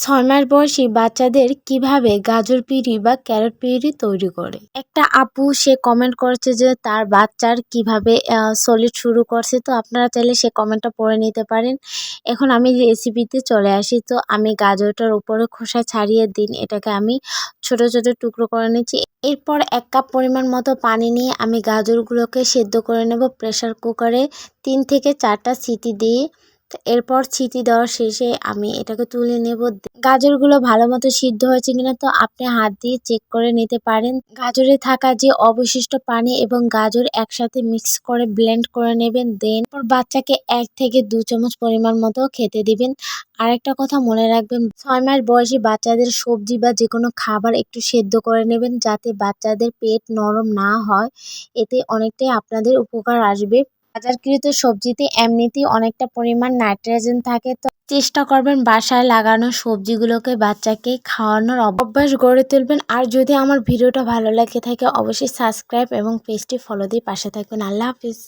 ছয় মাস বয়সী বাচ্চাদের কীভাবে গাজর পিউরি বা ক্যারট পিউরি তৈরি করে? একটা আপু, সে কমেন্ট করেছে যে তার বাচ্চার কীভাবে সলিড শুরু করছে। তো আপনারা চাইলে সে কমেন্টটা পড়ে নিতে পারেন। এখন আমি রেসিপিতে চলে আসি। তো আমি গাজরটার উপরে খোসা ছাড়িয়ে দিন। এটাকে আমি ছোট ছোট টুকরো করে নিচ্ছি। এরপর এক কাপ পরিমাণ মতো পানি নিয়ে আমি গাজরগুলোকে সেদ্ধ করে নেব প্রেশার কুকারে। তিন থেকে চারটা সিটি দিয়ে এরপর ছিটি দেওয়ার শেষে আমি এটাকে তুলে নেব। গাজরগুলো ভালো মতো সিদ্ধ হয়েছে কিনা তো আপনি হাত দিয়ে চেক করে নিতে পারেন। গাজরে থাকা যে অবশিষ্ট পানি এবং গাজর একসাথে মিক্স করে ব্লেন্ড করে নেবেন দেন বাচ্চাকে এক থেকে দু চামচ পরিমাণ মতো খেতে দিবেন। আরেকটা কথা মনে রাখবেন, ছয় মাস বয়সী বাচ্চাদের সবজি বা যে কোনো খাবার একটু সেদ্ধ করে নেবেন যাতে বাচ্চাদের পেট নরম না হয়। এতে অনেকটাই আপনাদের উপকার আসবে। বাজারকৃত সবজিতে এমনিতেই অনেকটা পরিমাণ নাইট্রোজেন থাকে, তো চেষ্টা করবেন বাসায় লাগানো সবজিগুলোকে বাচ্চাকে খাওয়ানোর অভ্যাস গড়ে তুলবেন। আর যদি আমার ভিডিওটা ভালো লাগে থাকে, অবশ্যই সাবস্ক্রাইব এবং পেজটি ফলো দিয়ে পাশে থাকবেন আল্লাহ হাফিজ।